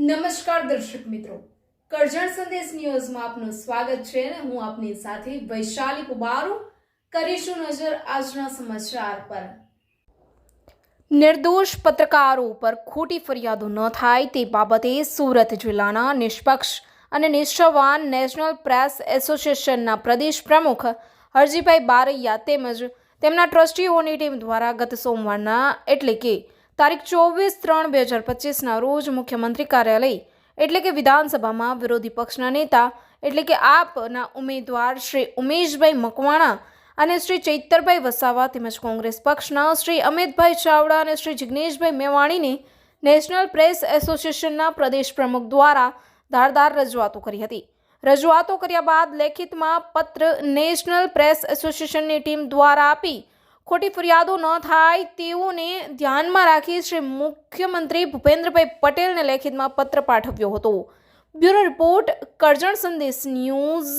નમસ્કાર દર્શક મિત્રો. કરજણ સંદેશ ન્યૂઝમાં આપનું સ્વાગત છે અને હું આપની સાથે વૈશાલી કુબારુ કરીશું નજર આજના સમાચાર પર. નિર્દોષ પત્રકારો ઉપર ખોટી ફરિયાદો ન થાય તે બાબતે સુરત જિલ્લાના નિષ્પક્ષ અને નિષ્ઠાવાન નેશનલ પ્રેસ એસોસિએશનના પ્રદેશ પ્રમુખ હરજીભાઈ બારૈયા તેમજ તેમના ટ્રસ્ટીઓની ટીમ દ્વારા ગત સોમવારના, એટલે કે તારીખ ચોવીસ ત્રણ બે હજાર પચીસના રોજ મુખ્યમંત્રી કાર્યાલય, એટલે કે વિધાનસભામાં વિરોધી પક્ષના નેતા, એટલે કે આપના ઉમેદવાર શ્રી ઉમેશભાઈ મકવાણા અને શ્રી ચૈતરભાઈ વસાવા તેમજ કોંગ્રેસ પક્ષના શ્રી અમિતભાઈ ચાવડા અને શ્રી જિગ્નેશભાઈ મેવાણીને નેશનલ પ્રેસ એસોસિએશનના પ્રદેશ પ્રમુખ દ્વારા ધારદાર રજૂઆતો કરી હતી. રજૂઆતો કર્યા બાદ લેખિતમાં પત્ર નેશનલ પ્રેસ એસોસિએશનની ટીમ દ્વારા આપી ખોટી ફરિયાદો ન થાય તેઓને ધ્યાનમાં રાખી શ્રી મુખ્યમંત્રી ભૂપેન્દ્રભાઈ પટેલને લેખિતમાં પત્ર પાઠવ્યો હતો. બ્યુરો રિપોર્ટ, કરજણ સંદેશ ન્યૂઝ